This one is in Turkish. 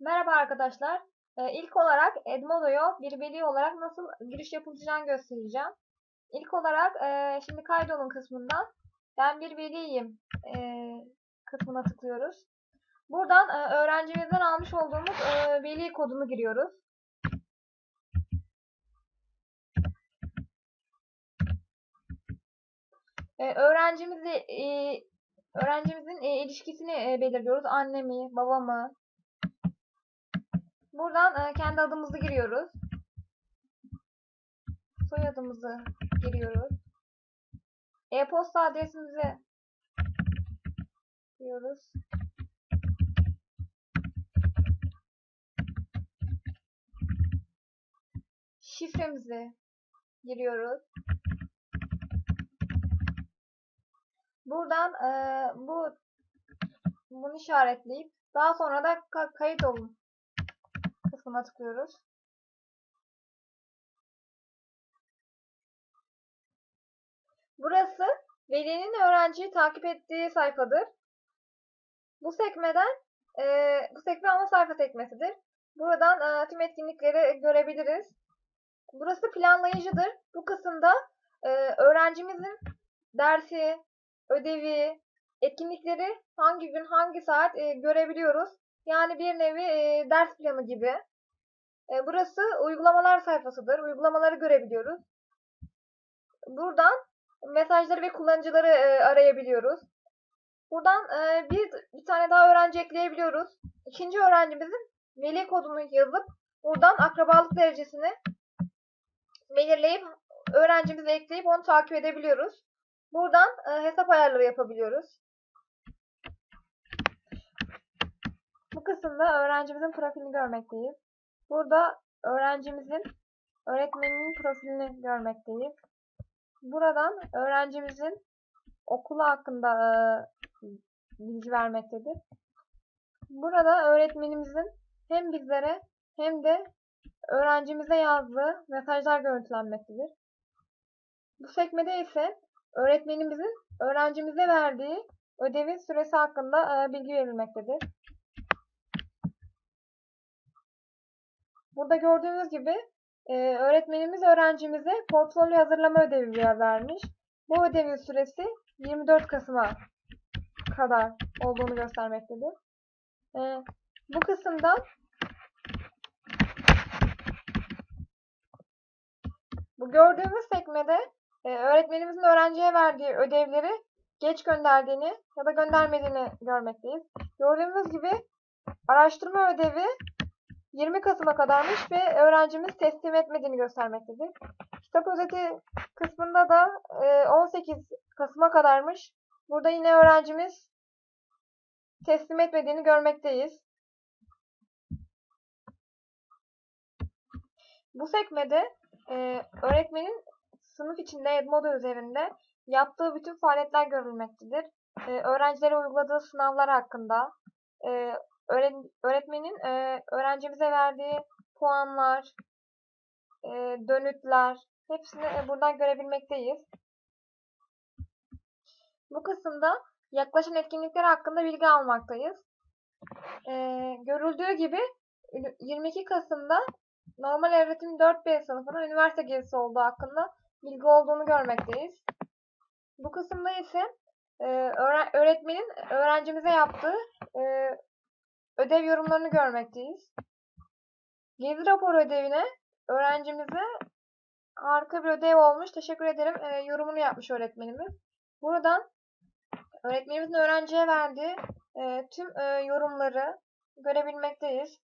Merhaba arkadaşlar. Ee, ilk olarak Edmodo'ya bir veli olarak nasıl giriş yapılacağını göstereceğim. İlk olarak e, şimdi kaydolun kısmından ben bir veliyim e, kısmına tıklıyoruz. Buradan e, öğrencimizden almış olduğumuz e, veli kodunu giriyoruz. E, öğrencimizi e, öğrencimizin e, ilişkisini e, belirliyoruz. Anne mi, baba mı, Buradan e, kendi adımızı giriyoruz. Soyadımızı giriyoruz. E-posta adresimizi giriyoruz. Şifremizi giriyoruz. Buradan e, bu bunu işaretleyip daha sonra da kayıt olun kısmına tıklıyoruz. Burası velinin öğrenciyi takip ettiği sayfadır. Bu sekmeden e, bu sekme ana sayfa sekmesidir. Buradan e, tüm etkinlikleri görebiliriz. Burası planlayıcıdır. Bu kısımda e, öğrencimizin dersi, ödevi, etkinlikleri hangi gün hangi saat e, görebiliyoruz. Yani bir nevi e, ders planı gibi. E, burası uygulamalar sayfasıdır. Uygulamaları görebiliyoruz. Buradan mesajları ve kullanıcıları e, arayabiliyoruz. Buradan e, bir, bir tane daha öğrenci ekleyebiliyoruz. İkinci öğrencimizin veli kodunu yazıp buradan akrabalık derecesini belirleyip öğrencimizi ekleyip onu takip edebiliyoruz. Buradan e, hesap ayarları yapabiliyoruz. Kısımda öğrencimizin profilini görmekteyiz. Burada öğrencimizin öğretmeninin profilini görmekteyiz. Buradan öğrencimizin okulu hakkında e, bilgi vermektedir. Burada öğretmenimizin hem bizlere hem de öğrencimize yazdığı mesajlar görüntülenmektedir. Bu sekmede ise öğretmenimizin öğrencimize verdiği ödevin süresi hakkında e, bilgi verilmektedir. Burada gördüğünüz gibi e, öğretmenimiz öğrencimize portfolyo hazırlama ödevi vermiş. Bu ödevin süresi 24 Kasım'a kadar olduğunu göstermektedir. E, bu kısımda bu gördüğümüz sekmede e, öğretmenimizin öğrenciye verdiği ödevleri geç gönderdiğini ya da göndermediğini görmekteyiz. Gördüğümüz gibi araştırma ödevi 20 Kasım'a kadarmış ve öğrencimiz teslim etmediğini göstermektedir. Kitap özeti kısmında da 18 e, Kasım'a kadarmış. Burada yine öğrencimiz teslim etmediğini görmekteyiz. Bu sekmede e, öğretmenin sınıf içinde Edmodo üzerinde yaptığı bütün faaliyetler görülmektedir. E, öğrencilere uyguladığı sınavlar hakkında, öğretmenin e, öğrencimize verdiği puanlar, e, dönütler hepsini e, buradan görebilmekteyiz. Bu kısımda yaklaşan etkinlikler hakkında bilgi almaktayız. E, görüldüğü gibi 22 Kasım'da normal öğretim 4B sınıfının üniversite gezisi olduğu hakkında bilgi olduğunu görmekteyiz. Bu kısımda ise e, öğretmenin öğrencimize yaptığı e, ödev yorumlarını görmekteyiz. Gezi raporu ödevine öğrencimize harika bir ödev olmuş. Teşekkür ederim. E, yorumunu yapmış öğretmenimiz. Buradan öğretmenimizin öğrenciye verdiği e, tüm e, yorumları görebilmekteyiz.